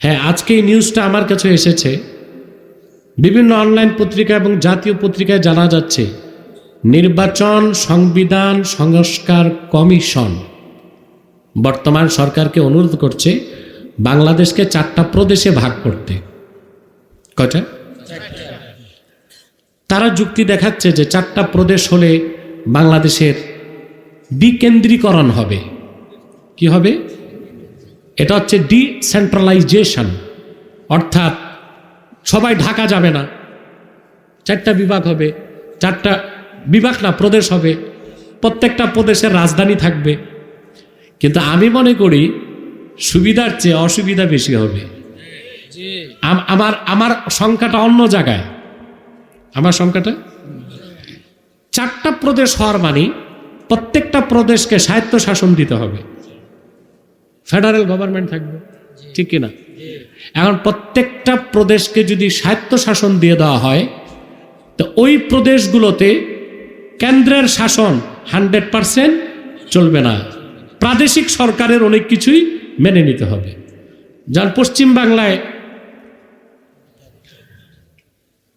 হ্যাঁ আজকে এই নিউজটা আমার কাছে এসেছে। বিভিন্ন অনলাইন পত্রিকা এবং জাতীয় পত্রিকায় জানা যাচ্ছে, নির্বাচন সংবিধান সংস্কার কমিশন বর্তমান সরকারকে অনুরোধ করছে বাংলাদেশকে চারটা প্রদেশে ভাগ করতে। কয়টা? তারা যুক্তি দেখাচ্ছে যে চারটা প্রদেশ হলে বাংলাদেশের বিকেন্দ্রীকরণ হবে। কি হবে? এটা হচ্ছে ডিসেন্ট্রালাইজেশন। অর্থাৎ সবাই ঢাকা যাবে না চারটা বিভাগ হবে চারটা বিভাগ না প্রদেশ হবে প্রত্যেকটা প্রদেশের রাজধানী থাকবে। কিন্তু আমি মনে করি সুবিধার চেয়ে অসুবিধা বেশি হবে। আম- আমার আমার সংখ্যাটা অন্য জায়গায়। আমার সংখ্যাটা? চারটা প্রদেশ হওয়ার মানে প্রত্যেকটা প্রদেশকে স্বায়ত্ত শাসন দিতে হবে। ফেডারেল গভর্নমেন্ট থাকবে, ঠিক কিনা? এখন প্রত্যেকটা প্রদেশকে যদি স্বায়ত্ত শাসন দিয়ে দেওয়া হয়, তো ওই প্রদেশগুলোতে কেন্দ্রের শাসন হান্ড্রেড পারসেন্ট চলবে না। প্রাদেশিক সরকারের অনেক কিছুই মেনে নিতে হবে। যার পশ্চিম বাংলায়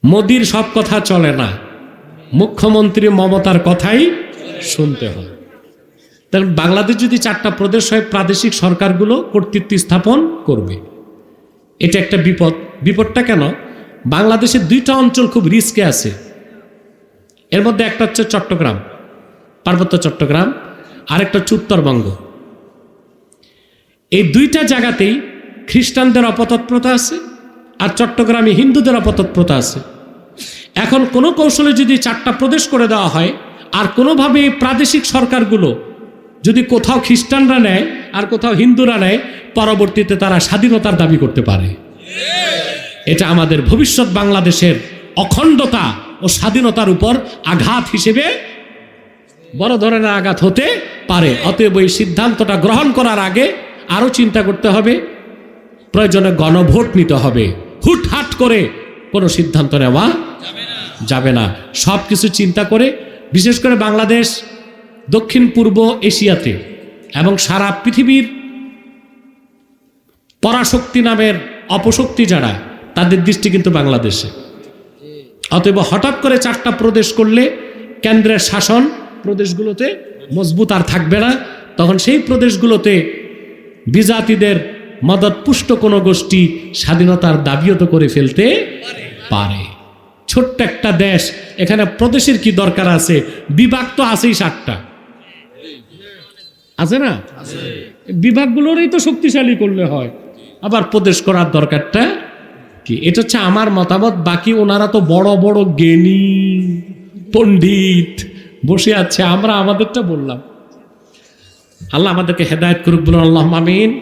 মোদির সব কথা চলে না, মুখ্যমন্ত্রী মমতার কথাই শুনতে হয়। তাহলে বাংলাদেশ যদি চারটা প্রদেশ হয়, প্রাদেশিক সরকারগুলো কর্তৃত্ব স্থাপন করবে। এটা একটা বিপদ। বিপদটা কেন? বাংলাদেশের দুইটা অঞ্চল খুব রিস্কে আছে। এর মধ্যে একটা হচ্ছে চট্টগ্রাম, পার্বত্য চট্টগ্রাম, আরেকটা হচ্ছে উত্তরবঙ্গ। এই দুইটা জায়গাতেই খ্রিস্টানদের অপতৎপ্রতা আছে আর চট্টগ্রামে হিন্দুদের অপতৎপ্রতা আছে। এখন কোনো কৌশলে যদি চারটা প্রদেশ করে দেওয়া হয়, আর কোনোভাবে এই প্রাদেশিক সরকারগুলো যদি কোথাও খ্রিস্টানরা নেয় আর কোথাও হিন্দুরা নেয়, পরবর্তীতে তারা স্বাধীনতার দাবি করতে পারে। এটা আমাদের ভবিষ্যৎ বাংলাদেশের অখণ্ডতা ও স্বাধীনতার উপর আঘাত হিসেবে বড় ধরনের আঘাত হতে পারে। অতএব এই সিদ্ধান্তটা গ্রহণ করার আগে আরও চিন্তা করতে হবে। প্রয়োজনে গণভোট নিতে হবে। হুটহাট করে কোনো সিদ্ধান্ত নেওয়া যাবে না। সব কিছু চিন্তা করে, বিশেষ করে বাংলাদেশ দক্ষিণ পূর্ব এশিয়াতে এবং সারা পৃথিবীর পরাশক্তি নামের অপশক্তি যারা, তাদের দৃষ্টি কিন্তু বাংলাদেশে। অতএব হঠাৎ করে চারটা প্রদেশ করলে কেন্দ্রের শাসন প্রদেশগুলোতে মজবুত আর থাকবে না। তখন সেই প্রদেশগুলোতে বিজাতিদের মদত পুষ্ট কোনো গোষ্ঠী স্বাধীনতার দাবিও তো করে ফেলতে পারে। ছোট্ট একটা দেশ, এখানে প্রদেশের কি দরকার আছে? বিভাগ তো আছেই সাতটা। আছে না? বিভাগগুলোরই তো শক্তিশালী করলে হয়। আবার প্রদেশ করার দরকারটা কি? এটা হচ্ছে আমার মতামত, বাকি ওনারা তো বড় বড় জ্ঞানী, পণ্ডিত বসে আছে। আমরা আমাদেরটা বললাম। আল্লাহ আমাদেরকে হেদায়ত করুক বলুন আল্লাহ মামিন